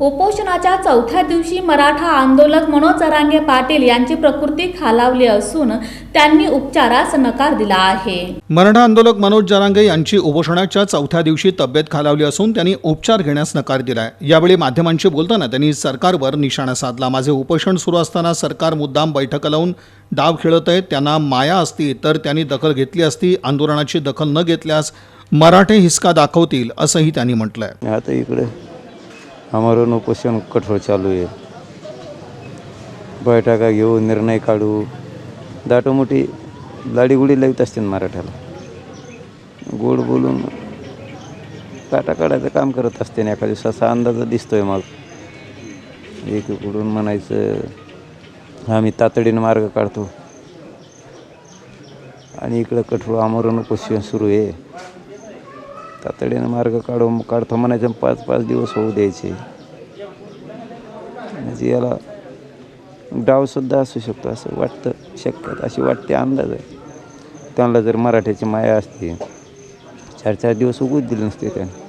उपोषणाच्या चौथ्या दिवशी मराठा आंदोलक मनोज जरांगे पाटील यांची प्रकृती खालावली असून त्यांनी उपचारास नकार दिला आहे. मराठा आंदोलक मनोज जरांगे यांची उपोषणाच्या चौथ्या दिवशी तब्येत खालावली असून त्यांनी उपचार घेण्यास नकार दिलाय. यावेळी माध्यमांशी बोलताना त्यांनी सरकारवर निशाणा साधला. माझे उपोषण सुरू असताना सरकार मुद्दाम बैठक लावून डाव खेळत आहे त्यांना माया असती तर त्यांनी दखल घेतली असती. आंदोलनाची दखल न घेतल्यास मराठे हिसका दाखवतील असंही त्यांनी म्हटलंय. आता इकडे आमरण उपोषण कठोर चालू आहे बैठका घेऊ निर्णय काढू। दाटोमोठी लाडीगुडी लावित असते ना मराठ्याला। गोड बोलून काटा काढायचं काम करत असते ना एका दिवसाचा अंदाज दिसतोय मग एकीकडून म्हणायचं आम्ही तातडीनं मार्ग काढतो. आणि इकडं कठोर आमरण उपोषण सुरू आहे। तातडीनं मार्ग काढू काढतो म्हणायचं पाच पाच दिवस होऊ द्यायचे. म्हणजे याला डावसुद्धा असू शकतो असं वाटतं शक्यत अशी वाटते अंदाज आहे. त्यांना जर मराठ्याची माया असते चार चार दिवस उगूच दिले नसते त्याने.